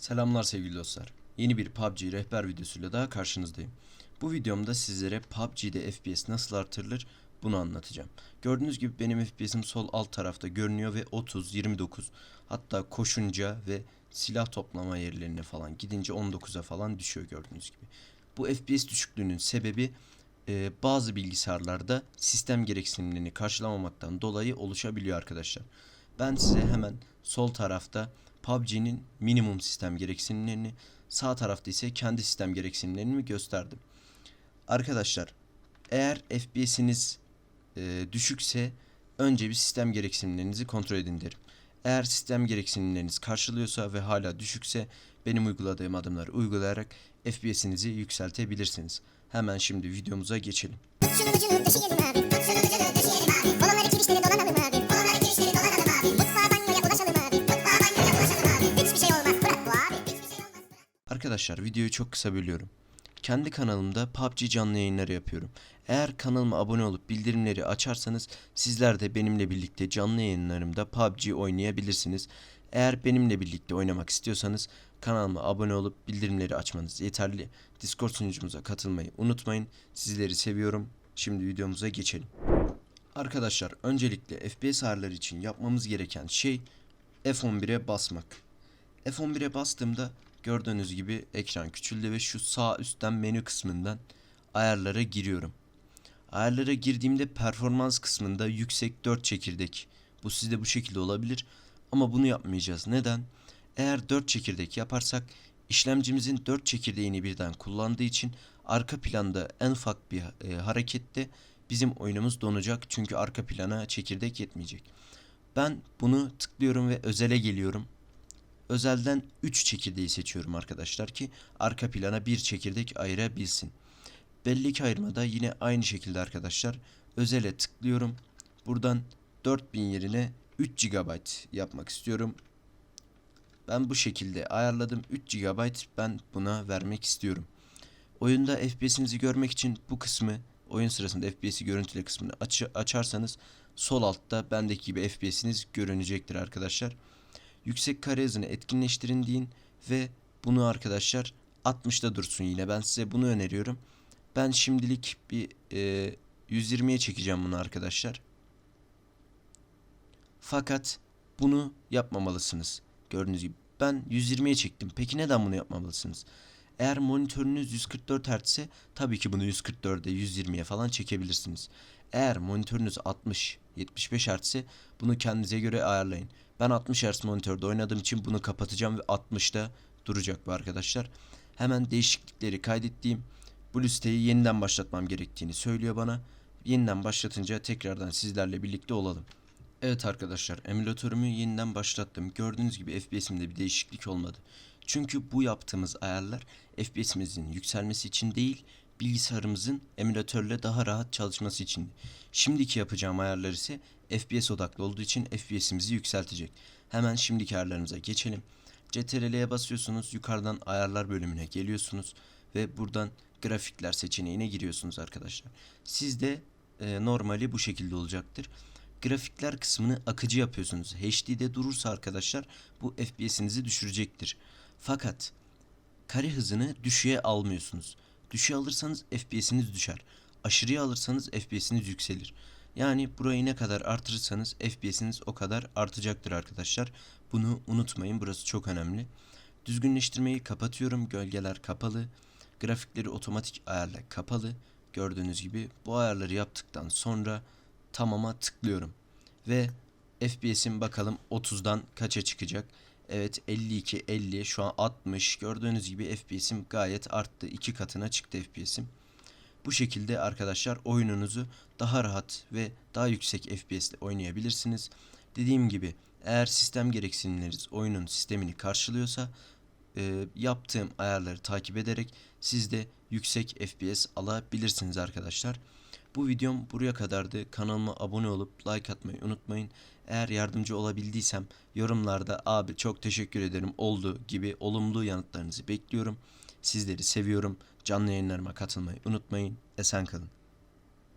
Selamlar sevgili dostlar. Yeni bir PUBG rehber videosuyla daha karşınızdayım. Bu videomda sizlere PUBG'de FPS nasıl artırılır bunu anlatacağım. Gördüğünüz gibi benim FPS'im sol alt tarafta görünüyor ve 30, 29 hatta koşunca ve silah toplama yerlerine falan gidince 19'a falan düşüyor gördüğünüz gibi. Bu FPS düşüklüğünün sebebi e, bazı bilgisayarlarda sistem gereksinimlerini karşılamamaktan dolayı oluşabiliyor arkadaşlar. Ben size hemen sol tarafta PUBG'nin minimum sistem gereksinimlerini, sağ tarafta ise kendi sistem gereksinimlerini gösterdim. Arkadaşlar, eğer FPS'iniz e, düşükse önce bir sistem gereksinimlerinizi kontrol edin derim. Eğer sistem gereksinimleriniz karşılıyorsa ve hala düşükse benim uyguladığım adımları uygulayarak FPS'inizi yükseltebilirsiniz. Hemen şimdi videomuza geçelim. Şunun ucunu deşeyelim abi. Şunun ucunu deşeyelim abi. Olanları kirişleri dolanalım abi. Olanları Arkadaşlar videoyu çok kısa bölüyorum. Kendi kanalımda PUBG canlı yayınları yapıyorum. Eğer kanalıma abone olup bildirimleri açarsanız sizler de benimle birlikte canlı yayınlarımda PUBG oynayabilirsiniz. Eğer benimle birlikte oynamak istiyorsanız kanalıma abone olup bildirimleri açmanız yeterli. Discord sunucumuza katılmayı unutmayın. Sizleri seviyorum. Şimdi videomuza geçelim. Arkadaşlar öncelikle FPS ayarları için yapmamız gereken şey F11'e basmak. F11'e bastığımda gördüğünüz gibi ekran küçüldü ve şu sağ üstten menü kısmından ayarlara giriyorum. Ayarlara girdiğimde performans kısmında yüksek 4 çekirdek. Bu sizde bu şekilde olabilir ama bunu yapmayacağız. Neden? Eğer 4 çekirdek yaparsak işlemcimizin 4 çekirdeğini birden kullandığı için arka planda en ufak bir e, harekette bizim oyunumuz donacak çünkü arka plana çekirdek yetmeyecek. Ben bunu tıklıyorum ve özele geliyorum. Özelden 3 çekirdeği seçiyorum arkadaşlar ki arka plana bir çekirdek ayırabilsin. Bellek ayırmada yine aynı şekilde arkadaşlar. Özele tıklıyorum. Buradan 4000 yerine 3 GB yapmak istiyorum. Ben bu şekilde ayarladım. 3 GB ben buna vermek istiyorum. Oyunda FPS'inizi görmek için bu kısmı oyun sırasında FPS'i görüntüle kısmını açı- açarsanız sol altta bendeki gibi FPS'iniz görünecektir arkadaşlar. Yüksek kare hızını etkinleştirin deyin ve bunu arkadaşlar 60'da dursun yine. Ben size bunu öneriyorum. Ben şimdilik bir e, 120'ye çekeceğim bunu arkadaşlar. Fakat bunu yapmamalısınız. Gördüğünüz gibi ben 120'ye çektim. Peki neden bunu yapmamalısınız? Eğer monitörünüz 144 Hz ise tabii ki bunu 144'e 120'ye falan çekebilirsiniz. Eğer monitörünüz 60 75 Hz ise bunu kendinize göre ayarlayın. Ben 60 Hz monitörde oynadığım için bunu kapatacağım ve 60'da duracak bu arkadaşlar. Hemen değişiklikleri kaydettiğim bu listeyi yeniden başlatmam gerektiğini söylüyor bana. Yeniden başlatınca tekrardan sizlerle birlikte olalım. Evet arkadaşlar emülatörümü yeniden başlattım. Gördüğünüz gibi FPS'imde bir değişiklik olmadı. Çünkü bu yaptığımız ayarlar FPS'imizin yükselmesi için değil, bilgisayarımızın emülatörle daha rahat çalışması için. Şimdiki yapacağım ayarlar ise FPS odaklı olduğu için FPS'imizi yükseltecek. Hemen şimdiki ayarlarımıza geçelim. CTRL'ye basıyorsunuz, yukarıdan ayarlar bölümüne geliyorsunuz ve buradan grafikler seçeneğine giriyorsunuz arkadaşlar. Sizde e, normali bu şekilde olacaktır grafikler kısmını akıcı yapıyorsunuz. HD'de durursa arkadaşlar bu FPS'inizi düşürecektir. Fakat kare hızını düşüğe almıyorsunuz. Düşüğe alırsanız FPS'iniz düşer. Aşırıya alırsanız FPS'iniz yükselir. Yani burayı ne kadar artırırsanız FPS'iniz o kadar artacaktır arkadaşlar. Bunu unutmayın burası çok önemli. Düzgünleştirmeyi kapatıyorum. Gölgeler kapalı. Grafikleri otomatik ayarla kapalı. Gördüğünüz gibi bu ayarları yaptıktan sonra tamama tıklıyorum. Ve FPS'im bakalım 30'dan kaça çıkacak. Evet 52, 50 şu an 60 gördüğünüz gibi FPS'im gayet arttı. iki katına çıktı FPS'im. Bu şekilde arkadaşlar oyununuzu daha rahat ve daha yüksek FPS oynayabilirsiniz. Dediğim gibi eğer sistem gereksinimleriniz oyunun sistemini karşılıyorsa e, yaptığım ayarları takip ederek siz de yüksek FPS alabilirsiniz arkadaşlar. Bu videom buraya kadardı. Kanalıma abone olup like atmayı unutmayın. Eğer yardımcı olabildiysem yorumlarda abi çok teşekkür ederim oldu gibi olumlu yanıtlarınızı bekliyorum. Sizleri seviyorum. Canlı yayınlarıma katılmayı unutmayın. Esen kalın.